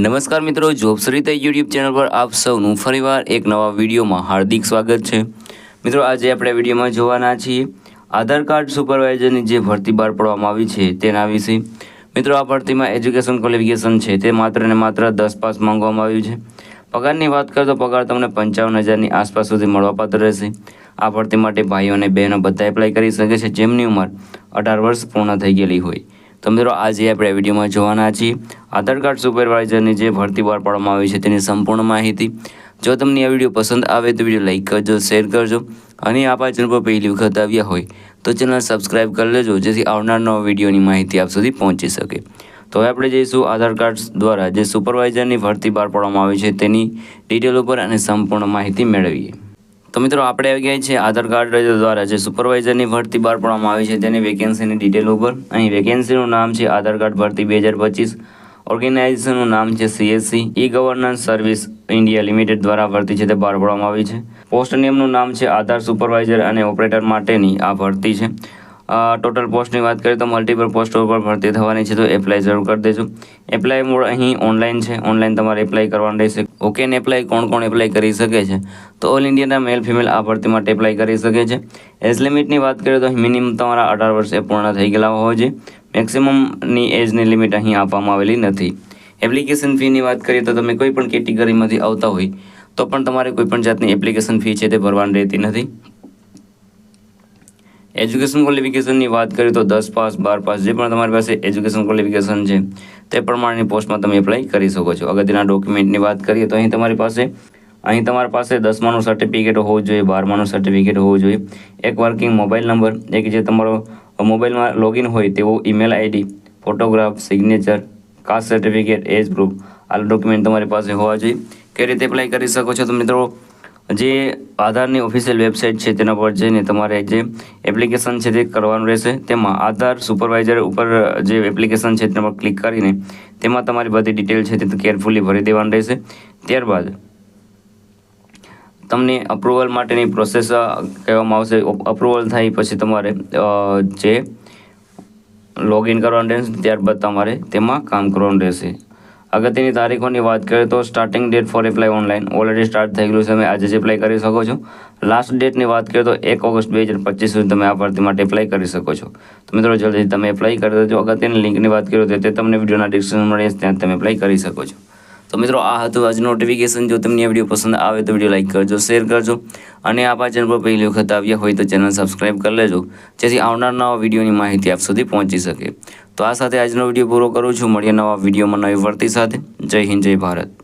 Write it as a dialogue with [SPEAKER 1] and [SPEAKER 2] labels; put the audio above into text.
[SPEAKER 1] નમસ્કાર મિત્રો, જોબ રીતે યુટ્યુબ ચેનલ પર આપ સૌનું ફરીવાર એક નવા વિડીયોમાં હાર્દિક સ્વાગત છે. મિત્રો, આજે આપણે વિડીયોમાં જોવાના છીએ આધાર કાર્ડ સુપરવાઇઝરની જે ભરતી બહાર પાડવામાં આવી છે તેના વિશે. મિત્રો, આ ભરતીમાં એજ્યુકેશન ક્વોલિફિકેશન છે તે માત્ર ને માત્ર દસ પાસ માંગવામાં આવ્યું છે. પગારની વાત કરો તો પગાર તમને પંચાવન હજારની આસપાસ સુધી મળવાપાત્ર રહેશે. આ ભરતી માટે ભાઈઓ અને બહેનો બધા એપ્લાય કરી શકે છે. જેમની ઉંમર અઢાર વર્ષ પૂર્ણ થઈ ગયેલી હોય. તો મિત્રો, આજે આપણે વિડીયોમાં જોવાના છીએ આધાર કાર્ડ સુપરવાઇઝરની જે ભરતી બહાર પાડવામાં આવી છે તેની સંપૂર્ણ માહિતી. જો તમને આ વીડિયો પસંદ આવે તો વીડિયો લાઇક કરજો, શેર કરજો અને આ ચેનલ પર પહેલી વખત આવ્યા હોય તો ચેનલ સબસ્ક્રાઈબ કરી લેજો, જેથી આવનાર નવા વિડીયોની માહિતી આપ સુધી પહોંચી શકે. તો હવે આપણે જઈશું આધાર કાર્ડ દ્વારા જે સુપરવાઇઝરની ભરતી બહાર પાડવામાં આવી છે તેની ડિટેલ ઉપર અને સંપૂર્ણ માહિતી મેળવીએ. તો મિત્રો આપણે આવી ગયા છે આધાર કાર્ડ દ્વારા, જે સુપરવાઇઝરની ભરતી બહાર પાડવામાં આવી છે. તેની વેકેન્સીની ડિટેલ ઉપર. અહીં વેકેન્સીનું નામ છે આધાર કાર્ડ ભરતી બે હજાર પચીસ. ઓર્ગેનાઇઝેશનનું નામ છે CSC e governance service India limited દ્વારા ભરતી છે તે બહાર પાડવામાં આવી છે. પોસ્ટ નિયમનું નામ છે આધાર સુપરવાઇઝર અને ઓપરેટર માટેની આ ભરતી છે. ટોટલ પોસ્ટની વાત કરીએ તો મલ્ટિપલ પોસ્ટ ઉપર ભરતી થવાની છે તો એપ્લાય જરૂર કરી દેજો. એપ્લાય મોડ અહીં ઓનલાઈન છે. ઓનલાઈન તમારે એપ્લાય કરવાનું રહેશે. ઓકે ને એપ્લાય કોણ કોણ એપ્લાય કરી શકે છે? તો ઓલ ઇન્ડિયાના મેલ ફિમેલ આ ભરતી માટે એપ્લાય કરી શકે છે. એજ લિમિટની વાત કરીએ તો મિનિમમ તમારા અઢાર વર્ષે પૂર્ણ થઈ ગયેલા હોવા જોઈએ મેક્સિમમની એજની લિમિટ અહીં આપવામાં આવેલી નથી. એપ્લિકેશન ફીની વાત કરીએ તો તમે કોઈ પણ કેટેગરીમાંથી આવતા હોય, તો પણ તમારે કોઈ પણ જાતની એપ્લિકેશન ફી છે તે ભરવાની રહેતી નથી. એજ્યુકેશન ક્વોલિફિકેશનની વાત કરીએ તો દસ પાસ, બાર પાસ જે પણ તમારી પાસે એજ્યુકેશન ક્વોલિફિકેશન છે, તે પ્રમાણેની પોસ્ટમાં તમે એપ્લાય કરી શકો છો. અગત્યના ડોક્યુમેન્ટની વાત કરીએ તો અહીં તમારી પાસે, અહીં તમારી પાસે દસમાનું સર્ટિફિકેટ હોવું જોઈએ, બારમાનું સર્ટિફિકેટ હોવું જોઈએ, એક વર્કિંગ મોબાઈલ નંબર એક જે તમારો મોબાઈલમાં લોગિન હોય તેવો email ID photograph signature caste certificate age proof આ ડોક્યુમેન્ટ તમારી પાસે હોવા જોઈએ. કઈ રીતે એપ્લાય કરી શકો છો તો મિત્રો? જે આધારની ઓફિશિયલ વેબસાઇટ છે તેના પર જઈને તમારે જે એપ્લિકેશન છે તે કરવાનું રહેશે. તેમાં આધાર સુપરવાઇઝર ઉપર જે એપ્લિકેશન છે તેના પર ક્લિક કરીને તેમાં તમારી બધી ડિટેલ છે તે કેરફુલી ભરી દેવાનું રહેશે. ત્યારબાદ તમને અપ્રુવલ માટેની પ્રોસેસ કહેવામાં આવશે. અપ્રુવલ થાય પછી તમારે જે લોગિન કરવાનું રહેશે. ત્યારબાદ તમારે તેમાં કામ કરવાનું રહેશે. અગત્યની તારીખોની વાત કરીએ તો starting date for apply online already start થઈ ગયું છે. તમે આજે જ એપ્લાય કરી શકો છો. લાસ્ટ ડેટની વાત કરીએ તો એક ઓગસ્ટ બે હજાર પચીસ સુધી તમે આ ભરતી માટે એપ્લાય કરી શકો છો. તો મિત્રો જલ્દી તમે એપ્લાય કરી દેજો. અગત્યની લિંકની વાત કરીએ તો તે તમને વિડીયોના ડિસ્ક્રિપ્શન મળે ત્યાં તમે એપ્લાય કરી શકો છો. તો મિત્રો, આ હતું આજનું નોટિફિકેશન જો તમને આ વીડિયો પસંદ આવે તો વીડિયો લાઈક કરજો શેર કરજો. અને આ ચેનલ પર પહેલી વખત આવ્યા હોય તો ચેનલ સબસ્ક્રાઈબ કરી લેજો, જેથી આવનાર નવા વિડીયોની માહિતી આપ સુધી પહોંચી શકે. તો આ સાથે આજનો વીડિયો પૂરો કરું છું. મળીએ નવા વિડીયોમાં નવી વર્તી સાથે. જય હિન્દ, જય ભારત.